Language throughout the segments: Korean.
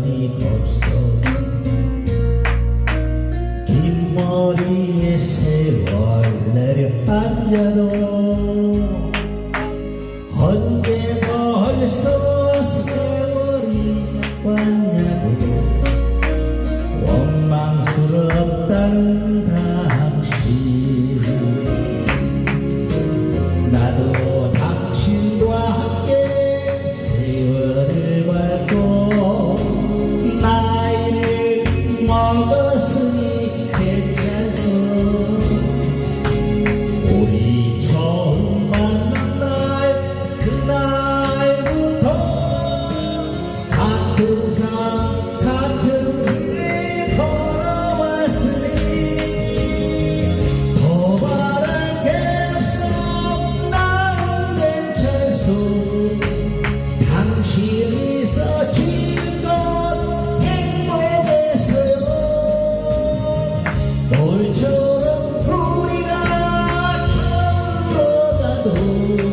시간이 없어. 긴 머리에 세월 내려 앉아도 언제 벌써 세월이 왔냐고 원망스럽다는 the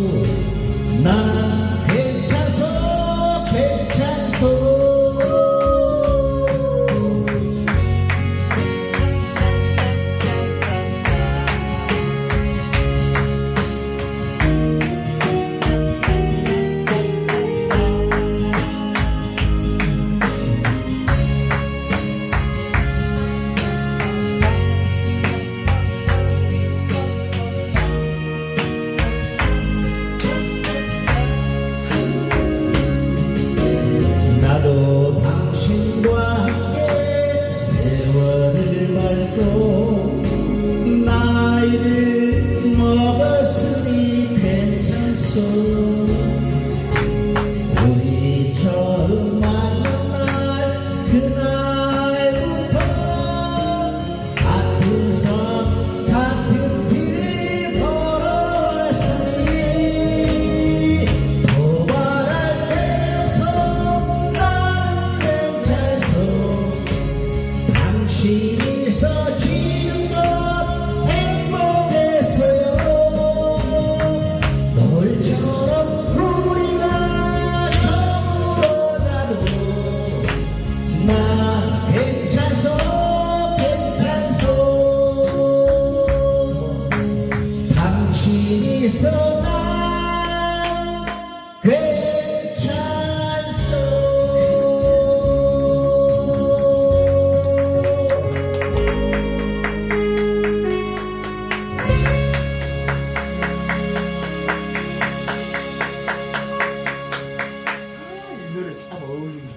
she